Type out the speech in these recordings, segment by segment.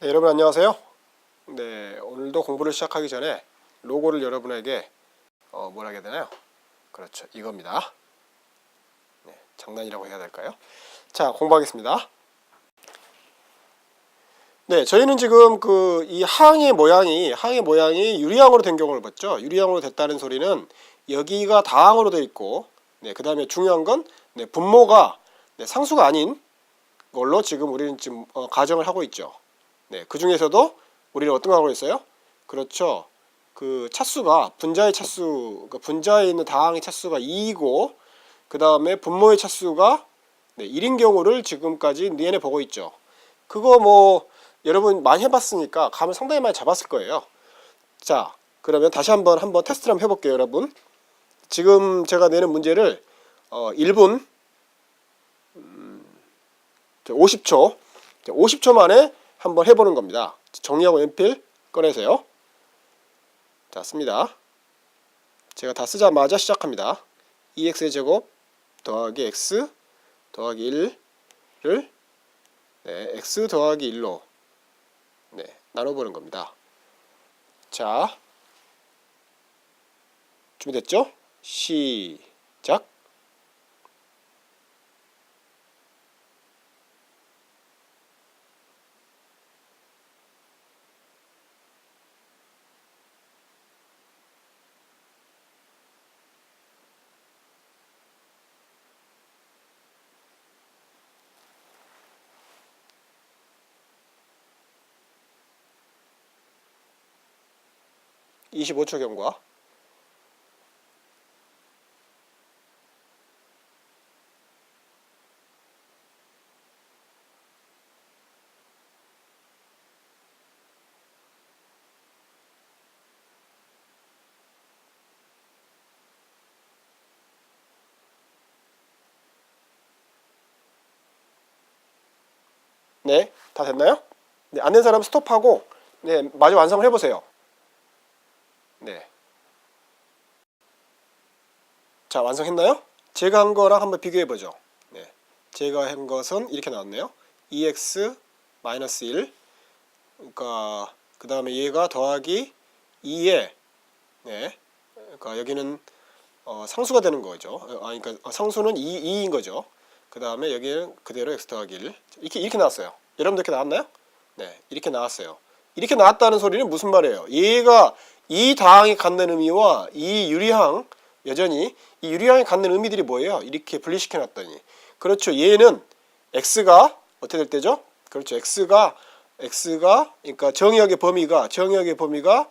네, 여러분 안녕하세요. 네, 오늘도 공부를 시작하기 전에 로고를 여러분에게 어, 뭐라 해야 되나요? 그렇죠, 이겁니다. 네, 장난이라고 해야 될까요? 자, 공부하겠습니다. 네, 저희는 지금 그 이 항의 모양이 항의 모양이 유리항으로 된 경우를 봤죠. 유리항으로 됐다는 소리는 여기가 다항으로 돼 있고, 네, 그 다음에 중요한 건 네, 분모가 네, 상수가 아닌 걸로 지금 우리는 지금 어, 가정을 하고 있죠. 네, 그 중에서도 우리는 어떤 거 하고 있어요? 그렇죠. 그 차수가 분자의 차수, 그 분자에 있는 다항의 차수가 2이고 그 다음에 분모의 차수가 네, 1인 경우를 지금까지 내내 보고 있죠. 그거 뭐 여러분 많이 해봤으니까 감을 상당히 많이 잡았을 거예요. 자, 그러면 다시 한번 한번 테스트를 한번 해볼게요, 여러분. 지금 제가 내는 문제를 어, 1분 50초 50초 만에 한번 해보는 겁니다. 정리하고 연필 꺼내세요. 자, 씁니다. 제가 다 쓰자마자 시작합니다. 2x의 제곱 더하기 x 더하기 1를 네, x 더하기 1로 네, 나눠보는 겁니다. 자, 준비됐죠? 시작. (25초) 경과 네, 다 됐나요? 네, 안 된 사람 스톱하고 네, 마저 완성을 해보세요. 네. 자, 완성했나요? 제가 한 거랑 한번 비교해 보죠. 네. 제가 한 것은 이렇게 나왔네요. 2x 1 그러니까 그 다음에 얘가 더하기 2에 네. 그러니까 여기는 어, 상수가 되는 거죠. 어, 아, 그러니까 상수는 2, 2인 거죠. 그 다음에 여기는 그대로 x 더하기 1 이렇게 이렇게 나왔어요. 여러분들 이렇게 나왔나요? 네, 이렇게 나왔어요. 이렇게 나왔다는 소리는 무슨 말이에요? 얘가 이 다항이 갖는 의미와 이 유리항 여전히 이 유리항이 갖는 의미들이 뭐예요? 이렇게 분리시켜 놨더니 그렇죠. 얘는 x가 어떻게 될 때죠? 그렇죠. x가 x가 그러니까 정의역의 범위가 정의역의 범위가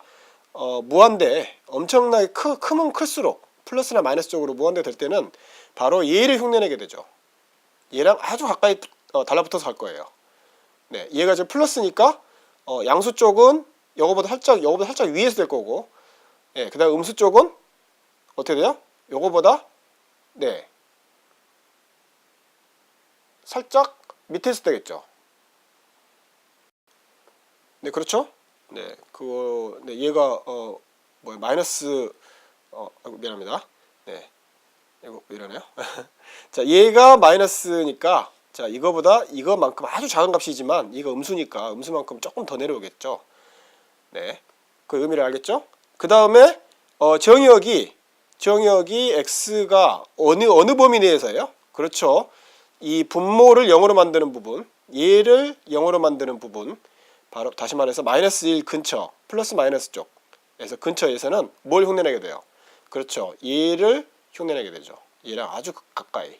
어, 무한대 엄청나게 크, 크면 클수록 플러스나 마이너스 쪽으로 무한대 될 때는 바로 얘를 흉내내게 되죠. 얘랑 아주 가까이 어, 달라붙어서 갈 거예요. 네, 얘가 지금 플러스니까 어, 양수 쪽은 요거보다 살짝 요거보다 살짝 위에서 될 거고, 예, 그다음 음수 쪽은 어떻게 돼요? 요거보다 네 살짝 밑에서 되겠죠. 네, 그렇죠? 네, 그거 네, 얘가 어 뭐야 마이너스 어 미안합니다. 네, 이거 왜 이러네요. 자, 얘가 마이너스니까 자 이거보다 이거만큼 아주 작은 값이지만 이거 음수니까 음수만큼 조금 더 내려오겠죠. 네, 그 의미를 알겠죠? 그 다음에 어, 정의역이 정의역이 x가 어느 어느 범위 내에서예요? 그렇죠. 이 분모를 0으로 만드는 부분, 얘를 0으로 만드는 부분, 바로 다시 말해서 마이너스 1 근처, 플러스 마이너스 쪽에서 근처에서는 뭘 흉내내게 돼요? 그렇죠. 얘를 흉내내게 되죠. 얘랑 아주 가까이.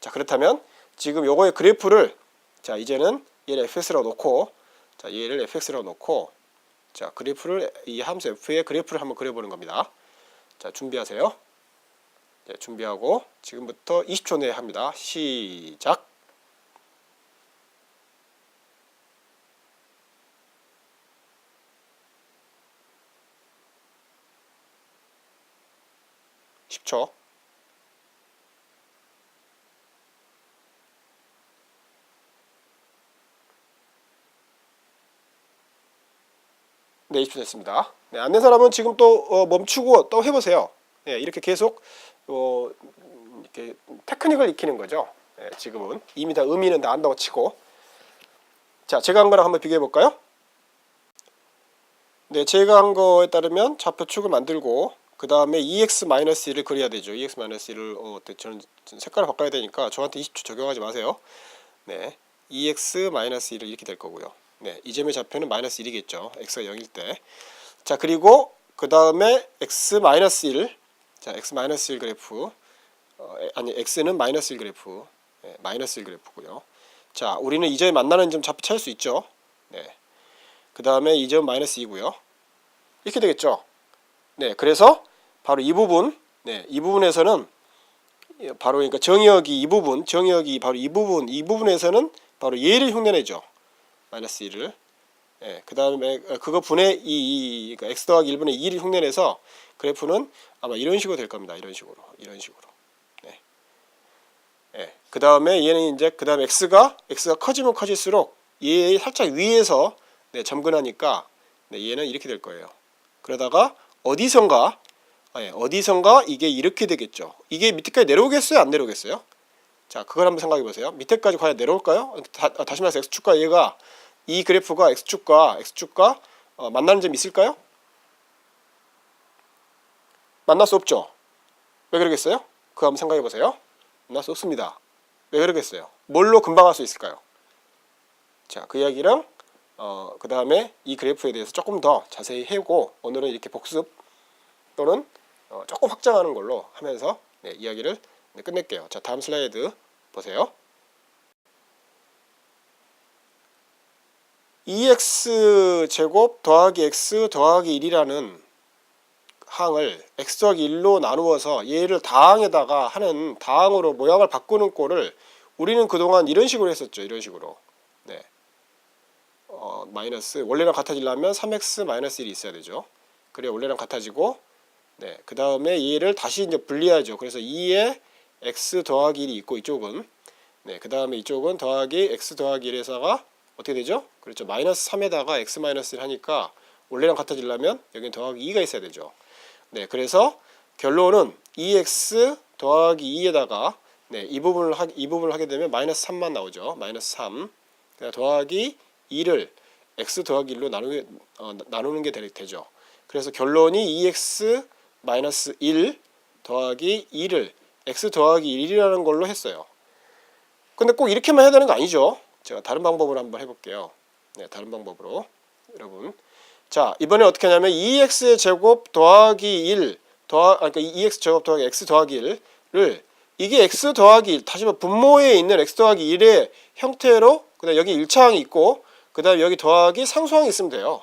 자 그렇다면 지금 요거의 그래프를 자 이제는 얘를 fx라고 놓고 자 얘를 fx라고 놓고 자 그래프를 이 함수 f의 그래프를 한번 그려보는 겁니다. 자 준비하세요. 네, 준비하고 지금부터 20초 내에 합니다. 시작. (10초) 네, 20초 됐습니다. 네, 안 된 사람은 지금 또 어, 멈추고 또 해보세요. 네, 이렇게 계속 어, 이렇게 테크닉을 익히는 거죠. 네, 지금은 이미 다 의미는 다 안다고 치고 자, 제가 한 거랑 한번 비교해 볼까요? 네, 제가 한 거에 따르면 좌표축을 만들고 그 다음에 EX-1을 그려야 되죠. EX-1을 어? 저는 색깔을 바꿔야 되니까 저한테 20초 적용하지 마세요. 네, EX-1을 이렇게 될 거고요. 네, 이 점의 좌표는 마이너스 1이겠죠. x가 0일 때. 자, 그리고 그 다음에 x-1 자, x-1 그래프 어, 에- 아니 x는 마이너스 1 그래프 네, 마이너스 1 그래프고요. 자, 우리는 이 점에 만나는 점 좌표 찾을 수 있죠. 네. 그 다음에 이점 마이너스 2고요. 이렇게 되겠죠. 네, 그래서 바로 이 부분, 네, 이 부분에서는 예, 바로 그러니까 정의역이 이 부분, 정의역이 바로 이 부분, 이 부분에서는 바로 얘를 흉내내죠. 마이너스 1을. 예, 그 다음에 그거 분의 2, 이, 그러니까 x 더하기 1분의 2를 흉내내서 그래프는 아마 이런 식으로 될 겁니다. 이런 식으로, 이런 식으로. 네. 예, 그 다음에 얘는 이제 그 다음에 x가 x가 커지면 커질수록 얘 살짝 위에서 네, 점근하니까 네, 얘는 이렇게 될 거예요. 그러다가 어디선가 아, 예, 어디선가 이게 이렇게 되겠죠. 이게 밑에까지 내려오겠어요? 안 내려오겠어요? 자, 그걸 한번 생각해 보세요. 밑에까지 과연 내려올까요? 다, 아, 다시 말해서 x축과 얘가 이 그래프가 x축과 x축과 어, 만나는 점이 있을까요? 만날 수 없죠. 왜 그러겠어요? 그거 한번 생각해 보세요. 만날 수 없습니다. 왜 그러겠어요? 뭘로 금방 할 수 있을까요? 자, 그 이야기랑 어, 그 다음에 이 그래프에 대해서 조금 더 자세히 해고 오늘은 이렇게 복습 또는 어, 조금 확장하는 걸로 하면서 네, 이야기를 네, 끝낼게요. 자, 다음 슬라이드 보세요. EX 제곱 더하기 X 더하기 1이라는 항을 X 더하기 1로 나누어서 얘를 다항에다가 하는 다항으로 모양을 바꾸는 꼴을 우리는 그동안 이런 식으로 했었죠. 이런 식으로. 네. 어, 마이너스 원래랑 같아지려면 3x 마이너스 1이 있어야 되죠. 그래 원래랑 같아지고 네. 그 다음에 얘를 다시 이제 분리하죠. 그래서 2에 x 더하기 1이 있고 이쪽은 네. 그 다음에 이쪽은 더하기 x 더하기 1에서가 어떻게 되죠? 그렇죠. 마이너스 3에다가 x 마이너스 1 하니까 원래랑 같아지려면 여기는 더하기 2가 있어야 되죠. 네. 그래서 결론은 2x 더하기 2에다가 네, 이 부분을 하, 이 부분을 하게 되면 마이너스 3만 나오죠. 마이너스 3. 그다음 더하기 2를 x 더하기 1로 나누게, 어, 나누는 게 되- 되죠. 그래서 결론이 2x 마이너스 1 더하기 2를 x 더하기 1이라는 걸로 했어요. 근데 꼭 이렇게만 해야 되는 거 아니죠. 제가 다른 방법으로 한번 해볼게요. 네, 다른 방법으로 여러분. 자, 이번에 어떻게 하냐면 2x의 제곱 더하기 1 더하, 아, 그러니까 2x 제곱 더하기 x 더하기 1을 이게 x 더하기 1 다시 말해 분모에 있는 x 더하기 1의 형태로 그다음 여기 1차항이 있고 그다음 여기 더하기 상수항이 있으면 돼요.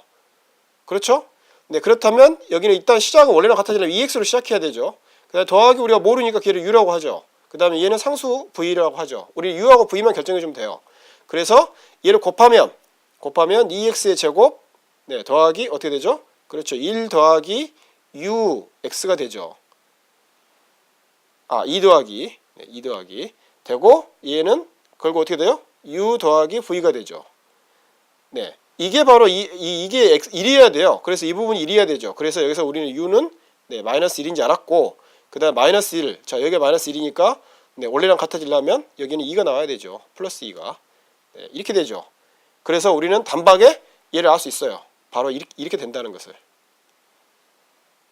그렇죠? 네, 그렇다면 여기는 일단 시작은 원래랑 같아지려면 2x로 시작해야 되죠. 그다음 더하기 우리가 모르니까 걔를 u라고 하죠. 그 다음에 얘는 상수 v라고 하죠. 우리 u하고 v만 결정해 주면 돼요. 그래서 얘를 곱하면 곱하면 2x의 제곱 네, 더하기 어떻게 되죠? 그렇죠. 1 더하기 u x가 되죠. 아, 2 더하기 네, 2 더하기 되고 얘는 결국 어떻게 돼요? u 더하기 v가 되죠. 네. 이게 바로 이, 이 이게 x 1이어야 돼요. 그래서 이 부분이 1이어야 되죠. 그래서 여기서 우리는 u는 네, 마이너스 1인지 알았고 그 다음 마이너스 1. 자, 여기가 마이너스 1이니까 네, 원래랑 같아지려면 여기는 2가 나와야 되죠. 플러스 2가. 네, 이렇게 되죠. 그래서 우리는 단박에 얘를 알 수 있어요. 바로 이렇게, 된다는 것을.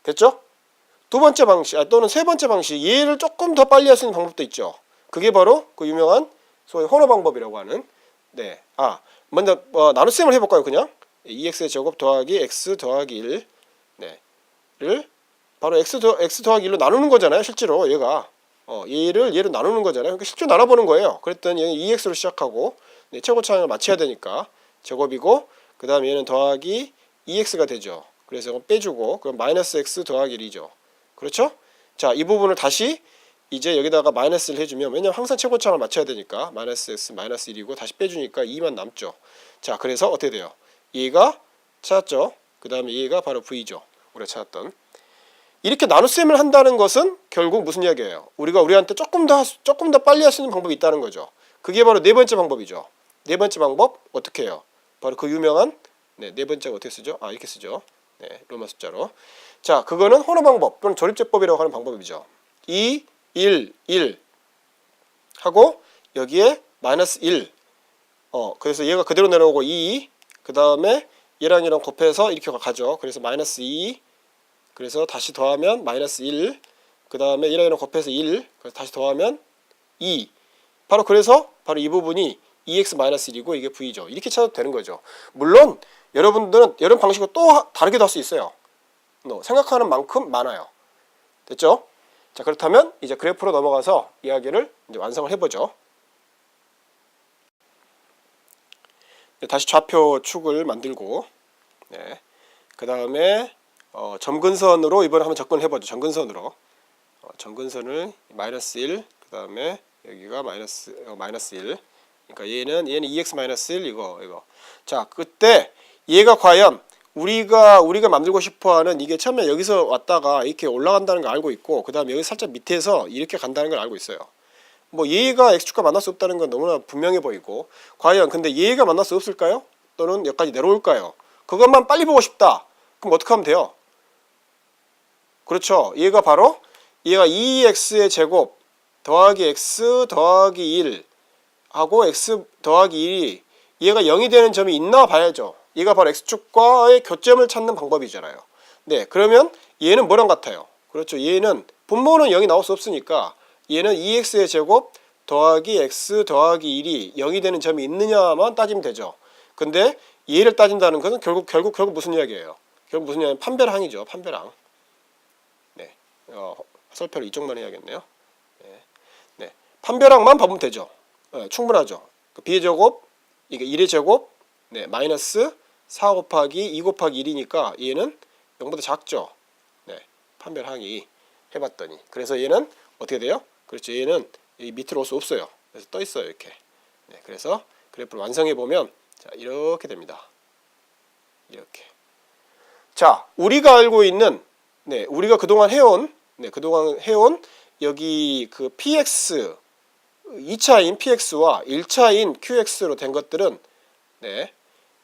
됐죠? 두 번째 방식 아, 또는 세 번째 방식 얘를 조금 더 빨리 할 수 있는 방법도 있죠. 그게 바로 그 유명한 소위 혼호 방법이라고 하는 네. 아, 먼저 어, 나눗셈을 해 볼까요? 그냥 2x의 제곱 더하기 x 더하기 1 네. 를 바로 x, 더, x 더하기 1로 나누는 거잖아요. 실제로 얘가 어, 얘를 얘로 나누는 거잖아요. 그러니까 실제로 나눠보는 거예요. 그랬더니 얘는 2x로 시작하고 네, 최고 차항을 맞춰야 되니까 제곱이고 그 다음에 얘는 더하기 2x가 되죠. 그래서 이건 빼주고 그럼 마이너스 x 더하기 1이죠. 그렇죠? 자, 이 부분을 다시 이제 여기다가 마이너스를 해주면 왜냐면 항상 최고 차항을 맞춰야 되니까 마이너스 x 마이너스 1이고 다시 빼주니까 2만 남죠. 자, 그래서 어떻게 돼요? 얘가 찾았죠. 그 다음에 얘가 바로 v죠. 우리가 찾았던. 이렇게 나눗셈을 한다는 것은 결국 무슨 이야기예요? 우리가 우리한테 조금 더 조금 더 빨리 할 수 있는 방법이 있다는 거죠. 그게 바로 네 번째 방법이죠. 네 번째 방법 어떻게 해요? 바로 그 유명한 네, 네 번째가 어떻게 쓰죠? 아 이렇게 쓰죠. 네, 로마 숫자로. 자, 그거는 혼호 방법 또는 조립제법이라고 하는 방법이죠. 2, 1, 1 하고 여기에 마이너스 1. 어, 그래서 얘가 그대로 내려오고 2, 그 다음에 얘랑 얘랑 곱해서 이렇게 가죠. 그래서 마이너스 2 그래서 다시 더하면 마이너스 1. 그 다음에 1이랑 1을 곱해서 1. 그래서 다시 더하면 2. 바로 그래서 바로 이 부분이 2x-1이고 이게 v죠. 이렇게 찾아도 되는 거죠. 물론 여러분들은 여러 방식으로 또 하- 다르게도 할 수 있어요. 너 생각하는 만큼 많아요. 됐죠? 자 그렇다면 이제 그래프로 넘어가서 이야기를 이제 완성을 해보죠. 네, 다시 좌표 축을 만들고 네. 그 다음에 어, 점근선으로 이번에 한번 접근을 해보죠. 점근선으로 어, 점근선을 마이너스 1, 그 다음에 여기가 마이너스 어, 마이너스 1. 그러니까 얘는 얘는 2x 마이너스 1 이거 이거. 자 그때 얘가 과연 우리가 우리가 만들고 싶어하는 이게 처음에 여기서 왔다가 이렇게 올라간다는 걸 알고 있고 그 다음에 여기 살짝 밑에서 이렇게 간다는 걸 알고 있어요. 뭐 얘가 x축과 만날 수 없다는 건 너무나 분명해 보이고 과연 근데 얘가 만날 수 없을까요? 또는 여기까지 내려올까요? 그것만 빨리 보고 싶다. 그럼 어떻게 하면 돼요? 그렇죠. 얘가 바로 얘가 2x의 제곱 더하기 x 더하기 1 하고 x 더하기 1이 얘가 0이 되는 점이 있나 봐야죠. 얘가 바로 x축과의 교점을 찾는 방법이잖아요. 네, 그러면 얘는 뭐랑 같아요? 그렇죠. 얘는 분모는 0이 나올 수 없으니까 얘는 2x의 제곱 더하기 x 더하기 1이 0이 되는 점이 있느냐만 따지면 되죠. 근데 얘를 따진다는 것은 결국 결국 결국 무슨 이야기예요? 결국 무슨 이야기? 판별항이죠. 판별항. 네, 어, 화살표를 이쪽만 해야겠네요. 네, 네. 판별항만 보면 되죠. 네, 충분하죠. 그 b의 제곱 이게 1의 제곱 네, 마이너스 4 곱하기 2 곱하기 1이니까 얘는 0보다 작죠. 네, 판별항이 해봤더니 그래서 얘는 어떻게 돼요? 그렇죠. 얘는 이 밑으로 올 수 없어요. 그래서 떠 있어요 이렇게. 네, 그래서 그래프를 완성해 보면 자 이렇게 됩니다. 이렇게. 자, 우리가 알고 있는 네, 우리가 그동안 해온 네, 그동안 해온 여기 그 px 2차인 px와 1차인 qx로 된 것들은 네,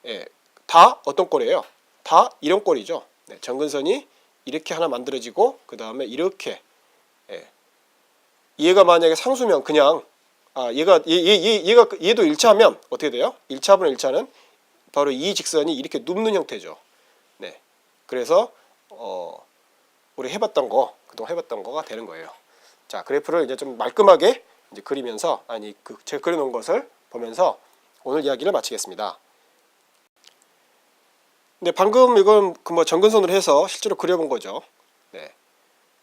예, 다 어떤 꼴이에요? 다 이런 꼴이죠. 네, 정근선이 이렇게 하나 만들어지고 그 다음에 이렇게 예, 얘가 만약에 상수면 그냥 아 얘가 얘, 얘, 얘, 얘가 얘도 1차면 어떻게 돼요? 1차분의 1차는 바로 이 직선이 이렇게 눕는 형태죠. 네, 그래서 어, 우리 해봤던 거 그동안 해봤던 거가 되는 거예요. 자 그래프를 이제 좀 말끔하게 이제 그리면서 아니 그 제가 그려놓은 것을 보면서 오늘 이야기를 마치겠습니다. 근데 방금 이건 그 뭐 정근선으로 해서 실제로 그려본 거죠. 네.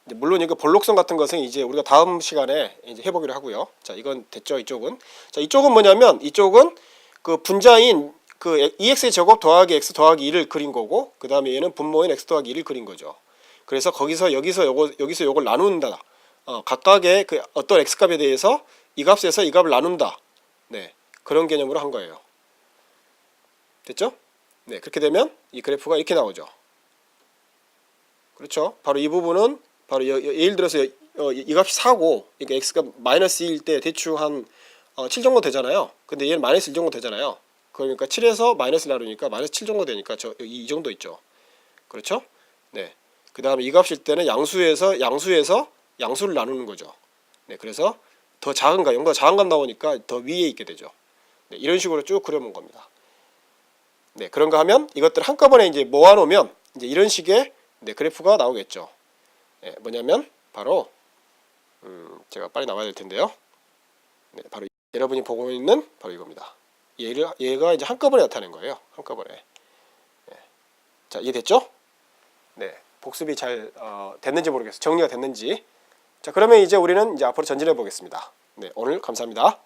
물론 이거 볼록선 같은 것은 이제 우리가 다음 시간에 이제 해보기로 하고요. 자 이건 됐죠 이쪽은. 자 이쪽은 뭐냐면 이쪽은 그 분자인 그 2x의 제곱 더하기 x 더하기 2를 그린 거고 그 다음에 얘는 분모인 x 더하기 2를 그린 거죠. 그래서 거기서 여기서 요거 여기서 요걸 나눈다. 어, 각각의 그 어떤 x 값에 대해서 이 값에서 이 값을 나눈다. 네 그런 개념으로 한 거예요. 됐죠? 네 그렇게 되면 이 그래프가 이렇게 나오죠. 그렇죠? 바로 이 부분은 바로 여- 여- 예를 들어서 어, 이 값이 4고 그러니까 x가 마이너스 2일 때 대충 한 어, 7 정도 되잖아요. 근데 얘는 마이너스 1 정도 되잖아요. 그러니까 7에서 마이너스 나누니까 마이너스 7 정도 되니까 저 이, 이 정도 있죠. 그렇죠? 네. 그 다음에 이 값일 때는 양수에서 양수에서 양수를 나누는 거죠. 네. 그래서 더 작은 값, 0보다 작은 값 나오니까 더 위에 있게 되죠. 네, 이런 식으로 쭉 그려본 겁니다. 네, 그런가 하면 이것들 한꺼번에 이제 모아놓으면 이제 이런 식의 네, 그래프가 나오겠죠. 네, 뭐냐면 바로 음, 제가 빨리 나와야 될 텐데요. 네, 바로 이- 여러분이 보고 있는 바로 이겁니다. 얘를 얘가 이제 한꺼번에 나타낸 거예요. 한꺼번에. 네. 자, 이해됐죠? 네, 복습이 잘 어, 됐는지 모르겠어요. 정리가 됐는지. 자, 그러면 이제 우리는 이제 앞으로 전진해 보겠습니다. 네, 오늘 감사합니다.